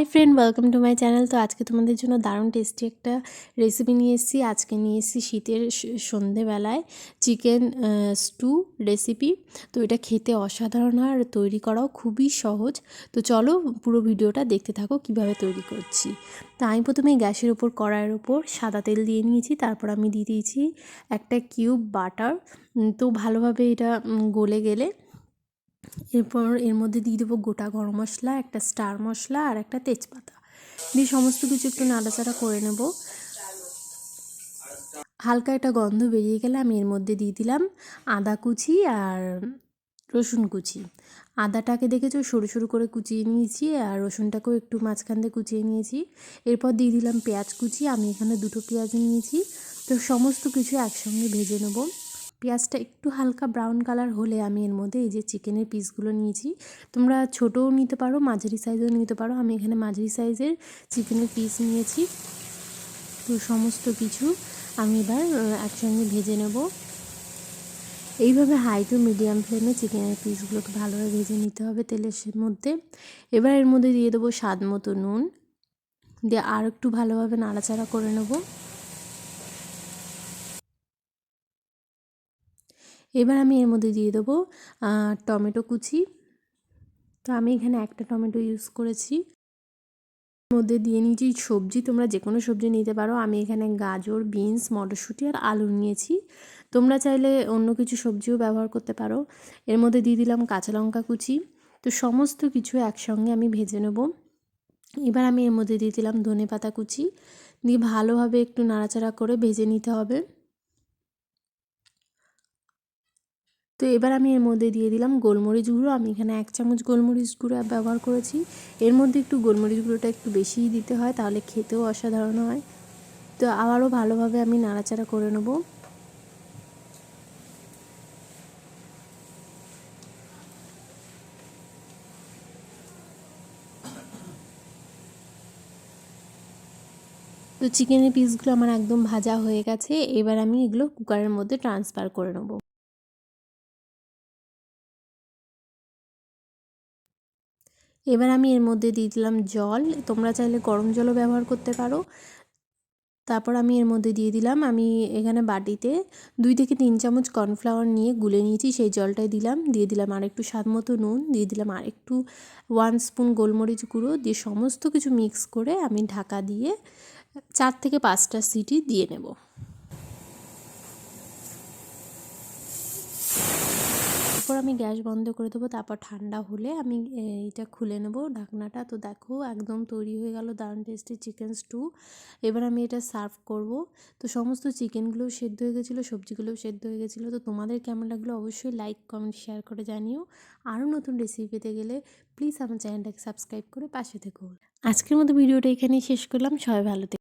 Hi friend welcome to my channel তো আজকে তোমাদের জন্য দারুণ টেস্টি একটা রেসিপি নিয়ে এসেছি। আজকে নিয়ে এসেছি শীতের সন্ধেবেলায় চিকেন স্টু রেসিপি তো এটা খেতে অসাধারণ হয় আর তৈরি করাও খুবই সহজ। তো চলো পুরো ভিডিওটা দেখতে থাকো কীভাবে তৈরি করছি। তো আমি প্রথমে গ্যাসের ওপর, কড়াইয়ের ওপর সাদা তেল দিয়ে নিয়েছি। তারপর আমি দিয়ে দিয়েছি একটা কিউব বাটার তো ভালোভাবে এটা গলে গেলে এরপর এর মধ্যে দিয়ে দেবো গোটা গরম মশলা, একটা স্টার মশলা আর একটা তেজপাতা। দিয়ে সমস্ত কিছু একটু নাড়াচাড়া করে নেব। হালকা একটা গন্ধ বেরিয়ে গেলে আমি এর মধ্যে দিয়ে দিলাম আদা কুচি আর রসুন কুচি। আদাটাকে দেখেছ? সরু সরু করে কুচিয়ে নিয়েছি আর রসুনটাকেও একটু মাঝখান দিয়ে কুচিয়ে নিয়েছি। এরপর দিয়ে দিলাম পেঁয়াজ কুচি, আমি এখানে দুটো পেঁয়াজ নিয়েছি। তো সমস্ত কিছু একসঙ্গে ভেজে নেব। পেঁয়াজটা একটু হালকা ব্রাউন কালার হলে আমি এর মধ্যে এই যে চিকেনের পিসগুলো নিয়েছি। তোমরা ছোটও নিতে পারো, মাঝারি সাইজেও নিতে পারো। আমি এখানে মাঝারি সাইজের চিকেনের পিস নিয়েছি। তো সমস্ত কিছু আমি এবার একসঙ্গে ভেজে নেব। এইভাবে হাই টু মিডিয়াম ফ্লেমে চিকেনের পিসগুলোকে ভালোভাবে ভেজে নিতে হবে তেলের মধ্যে। এবার এর মধ্যে দিয়ে দেবো স্বাদ মতো নুন। দিয়ে আর একটু ভালোভাবে নাড়াচাড়া করে নেব। এবার আমি এর মধ্যে দিয়ে দেবো টমেটো কুচি। তো আমি এখানে একটা টমেটো ইউজ করেছি। এর মধ্যে দিয়ে নিয়েছি সবজি, তোমরা যে কোনো সবজি নিতে পারো। আমি এখানে গাজর, বিনস, মটরশুঁটি আর আলু নিয়েছি। তোমরা চাইলে অন্য কিছু সবজিও ব্যবহার করতে পারো। এর মধ্যে দিয়ে দিলাম কাঁচা লঙ্কা কুচি। তো সমস্ত কিছু একসঙ্গে আমি ভেজে নেব। এবার আমি এর মধ্যে দিয়ে দিলাম ধনে পাতা কুচি। দিয়ে ভালোভাবে একটু নাড়াচাড়া করে ভেজে নিতে হবে। তো এবার আমি এর মধ্যে দিয়ে দিলাম গোলমরিচ গুঁড়ো। আমি এখানে এক চামচ গোলমরিচ গুঁড়ো ব্যবহার করেছি। এর মধ্যে একটু গোলমরিচ গুঁড়োটা একটু বেশিই দিতে হয়, তাহলে খেতেও অসাধারণ হয়। তো আবারও ভালোভাবে আমি নাড়াচাড়া করে নেব। তো চিকেনের পিসগুলো আমার একদম ভাজা হয়ে গেছে। এবার আমি এগুলো কুকারের মধ্যে ট্রান্সফার করে নেব। এবার আমি এর মধ্যে দিয়ে দিলাম জল। তোমরা চাইলে গরম জলও ব্যবহার করতে পারো। তারপর আমি এর মধ্যে দিয়ে দিলাম, আমি এখানে বাটিতে দুই থেকে তিন চামচ কর্নফ্লাওয়ার নিয়ে গুলে নিয়েছি, সেই জলটাই দিলাম। দিয়ে দিলাম আর একটু স্বাদ মতো নুন, দিয়ে দিলাম আর একটু ওয়ান স্পুন গোলমরিচ গুঁড়ো, দিয়ে সমস্ত কিছু মিক্স করে আমি ঢাকা দিয়ে চার থেকে পাঁচটা সিটি দিয়ে নেব। তারপর আমি গ্যাস বন্ধ করে দেবো, তারপর ঠান্ডা হলে আমি এইটা খুলে নেব ঢাকনাটা। তো দেখো একদম তৈরি হয়ে গেল দারুণ টেস্টি চিকেন স্টু এবার আমি এটা সার্ভ করব। তো সমস্ত চিকেনগুলো সেদ্ধ হয়ে গেছিল, সবজিগুলোও সেদ্ধ হয়ে গেছিল। তো তোমাদের কেমন লাগল অবশ্যই লাইক কমেন্ট শেয়ার করে জানিও। আরও নতুন রেসিপি পেতে গেলে প্লিজ আমার চ্যানেলটাকে সাবস্ক্রাইব করে পাশে থেকো। আজকের মতো ভিডিওটা এখানেই শেষ করলাম। সবাই ভালো